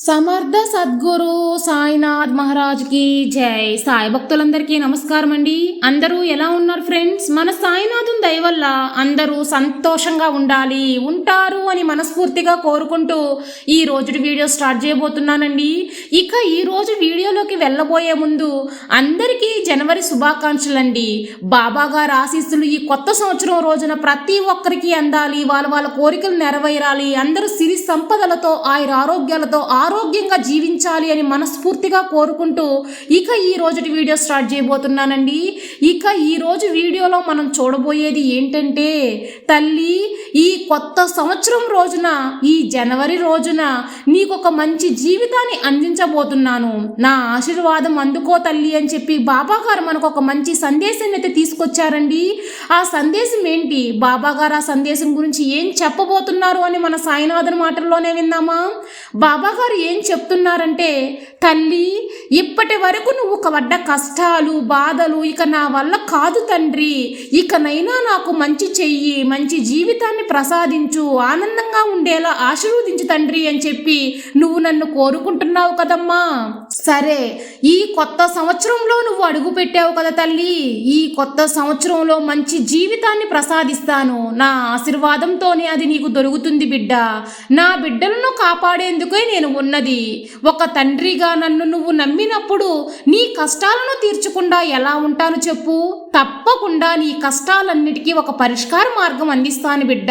సమర్థ సద్గురు సాయినాథ్ మహారాజ్కి జై. సాయి భక్తులందరికీ నమస్కారం అండి అందరూ ఎలా ఉన్నారు ఫ్రెండ్స్? మన సాయినాథుని దయ వల్ల అందరూ సంతోషంగా ఉండాలి ఉంటారు అని మనస్ఫూర్తిగా కోరుకుంటూ ఈ రోజు వీడియో స్టార్ట్ చేయబోతున్నానండి. ఇక ఈ రోజు వీడియోలోకి వెళ్ళబోయే ముందు అందరికీ జనవరి శుభాకాంక్షలు అండి బాబా గారి ఆశీస్సులు ఈ కొత్త సంవత్సరం రోజున ప్రతి ఒక్కరికి అందాలి వాళ్ళ వాళ్ళ కోరికలు నెరవేరాలి అందరూ సిరి సంపదలతో ఆయుర ఆరోగ్యాలతో ఆరోగ్యంగా జీవించాలి అని మనస్ఫూర్తిగా కోరుకుంటూ ఇక ఈ రోజుటి వీడియో స్టార్ట్ చేయబోతున్నానండి. ఇక ఈరోజు వీడియోలో మనం చూడబోయేది ఏంటంటే తల్లి ఈ కొత్త సంవత్సరం రోజున ఈ జనవరి రోజున నీకు ఒక మంచి జీవితాన్ని అందించబోతున్నాను. నా ఆశీర్వాదం అందుకో తల్లి అని చెప్పి బాబాగారు మనకు ఒక మంచి సందేశాన్ని అయితే తీసుకొచ్చారండి. ఆ సందేశం ఏంటి? బాబాగారు ఆ సందేశం గురించి ఏం చెప్పబోతున్నారు అని మన సాయినాథన్ మాటల్లోనే విన్నామా బాబాగారు ఏం చెప్తున్నారంటే తల్లి ఇప్పటి వరకు నువ్వు పడ్డ కష్టాలు బాధలు ఇక నా వల్ల కాదు తండ్రి. ఇకనైనా నాకు మంచి చెయ్యి మంచి జీవితాన్ని ప్రసాదించు ఆనందంగా ఉండేలా ఆశీర్వదించు తండ్రి అని చెప్పి నువ్వు నన్ను కోరుకుంటున్నావు కదమ్మా. సరే ఈ కొత్త సంవత్సరంలో నువ్వు అడుగు పెట్టావు కదా తల్లి. ఈ కొత్త సంవత్సరంలో మంచి జీవితాన్ని ప్రసాదిస్తాను. నా ఆశీర్వాదంతోనే అది నీకు దొరుకుతుంది బిడ్డ. నా బిడ్డలను కాపాడేందుకు నేను ఉన్నది? ఒక తండ్రిగా నన్ను నువ్వు నమ్మినప్పుడు నీ కష్టాలను తీర్చకుండా ఎలా ఉంటాను చెప్పు? తప్పకుండా నీ కష్టాలన్నిటికీ ఒక పరిష్కార మార్గం అందిస్తాను బిడ్డ.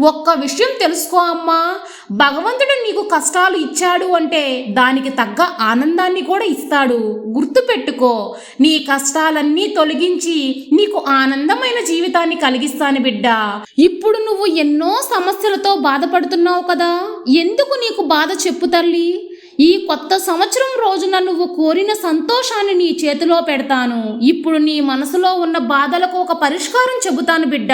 ఒక్క విషయం తెలుసుకో అమ్మా. భగవంతుడు నీకు కష్టాలు ఇచ్చాడు అంటే దానికి తగ్గ ఆనందాన్ని కూడా ఇస్తాడు. గుర్తుపెట్టుకో నీ కష్టాలన్నీ తొలగించి నీకు ఆనందమైన జీవితాన్ని కలిగిస్తాను బిడ్డ. ఇప్పుడు నువ్వు ఎన్నో సమస్యలతో బాధపడుతున్నావు కదా? ఎందుకు నీకు బాధ చెప్పు తల్లి. ఈ కొత్త సంవత్సరం రోజున నువ్వు కోరిన సంతోషాన్ని నీ చేతిలో పెడతాను. ఇప్పుడు నీ మనసులో ఉన్న బాధలకు ఒక పరిష్కారం చెబుతాను బిడ్డ.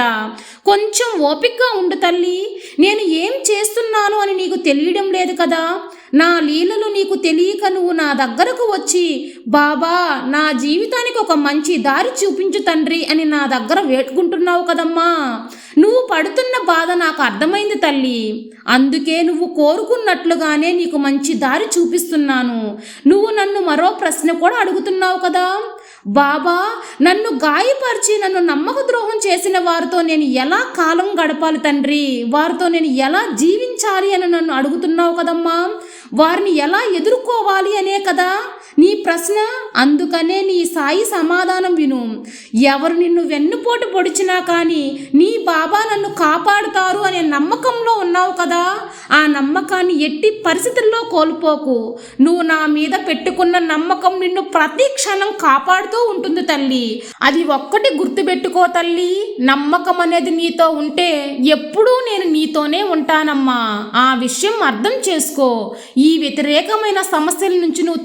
కొంచెం ఓపిక్గా ఉండు తల్లి. నేను ఏం చేస్తున్నాను అని నీకు తెలియడం లేదు కదా. నా లీలలు నీకు తెలియక నువ్వు నా దగ్గరకు వచ్చి బాబా నా జీవితానికి ఒక మంచి దారి చూపించు తండ్రి అని నా దగ్గర వేడుకుంటున్నావు కదమ్మా. నువ్వు పడుతున్న బాధ నాకు అర్థమైంది తల్లి. అందుకే నువ్వు కోరుకున్నట్లుగానే నీకు మంచి దారి చూపిస్తున్నాను. నువ్వు నన్ను మరో ప్రశ్న కూడా అడుగుతున్నావు కదా. బాబా నన్ను గాయపరిచి నన్ను నమ్మక ద్రోహం చేసిన వారితో నేను ఎలా కాలం గడపాలి తండ్రి? వారితో నేను ఎలా జీవించాలి అని నన్ను అడుగుతున్నావు కదమ్మా? వారిని ఎలా ఎదుర్కోవాలి అనే కదా? నీ ప్రశ్న అందుకనే నీ సాయి సమాధానం విను. ఎవరు నిన్ను వెన్నుపోటు పొడిచినా కానీ నీ బాబా నన్ను కాపాడుతారు అనే నమ్మకంలో ఉన్నావు కదా. ఆ నమ్మకాన్ని ఎట్టి పరిస్థితుల్లో కోల్పోకు. నువ్వు నా మీద పెట్టుకున్న నమ్మకం నిన్ను ప్రతి క్షణం కాపాడుతూ ఉంటుంది తల్లి. అది ఒక్కటి గుర్తుపెట్టుకో తల్లి. నమ్మకం అనేది నీతో ఉంటే ఎప్పుడూ నేను నీతోనే ఉంటానమ్మా. ఆ విషయం అర్థం చేసుకో. ఈ వ్యతిరేకమైన సమస్యల నుంచి నువ్వు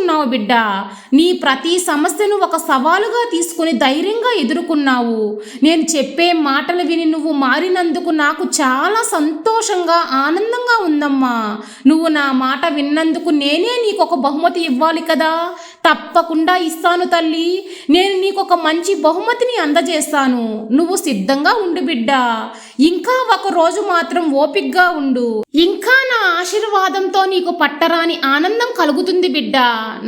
తప్పించుకున్నావు బిడ్డ. నీ ప్రతి సమస్యను ఒక సవాలుగా తీసుకుని ధైర్యంగా ఎదుర్కొన్నావు. నేను చెప్పే మాటలు విని నువ్వు మారినందుకు నాకు చాలా సంతోషంగా ఆనందంగా ఉందమ్మా. నువ్వు నా మాట విన్నందుకు నేనే నీకు ఒక బహుమతి ఇవ్వాలి కదా. తప్పకుండా ఇస్తాను తల్లి. నేను నీకు ఒక మంచి బహుమతిని అందజేస్తాను. నువ్వు సిద్ధంగా ఉండు బిడ్డ. ఇంకా ఒక రోజు మాత్రం ఓపిగ్గా ఉండు. ఇంకా నా ఆశీర్వాదంతో నీకు పట్టరాని ఆనందం కలుగుతుంది బిడ్డ.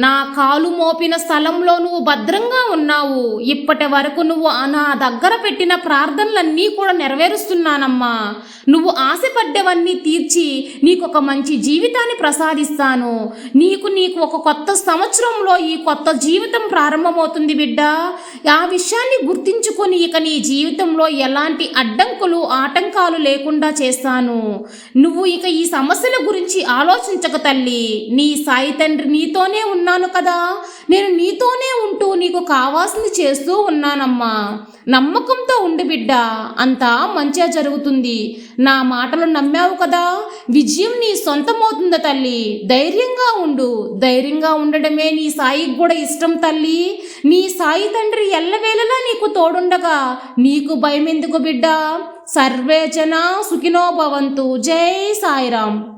నా కాలు మోపిన స్థలంలో నువ్వు భద్రంగా ఉన్నావు. ఇప్పటి వరకు నువ్వు నా దగ్గర పెట్టిన ప్రార్థనలన్నీ కూడా నెరవేరుస్తున్నానమ్మా. నువ్వు ఆశపడ్డవన్నీ తీర్చి నీకు ఒక మంచి జీవితాన్ని ప్రసాదిస్తాను. నీకు నీకు ఒక కొత్త సంవత్సరంలో ఈ కొత్త జీవితం ప్రారంభమవుతుంది బిడ్డ. ఆ విషయాన్ని గుర్తించుకొని ఇక నీ జీవితంలో ఎలాంటి అడ్డంకులు ఆటంకాలు లేకుండా చేస్తాను నువ్వు ఇక ఈ సమస్యల గురించి ఆలోచించక తల్లి. నీ సాయి తండ్రి నీతోనే ఉన్నాను కదా. నేను నీతోనే ఉంటూ నీకు కావాల్సింది చేస్తూ ఉన్నానమ్మా. నమ్మకంతో ఉండి బిడ్డ. అంతా మంచిగా జరుగుతుంది. నా మాటలు నమ్మావు కదా. విజయం నీ సొంతమవుతుంది తల్లి. ధైర్యంగా ఉండు. ధైర్యంగా ఉండడమే నీ సాయికి కూడా ఇష్టం తల్లి. నీ సాయి తండ్రి ఎల్లవేళలా నీకు తోడుండగా. నీకు భయం ఎందుకు బిడ్డ సర్వేజన సుఖినోభవంతు జై సాయిరాం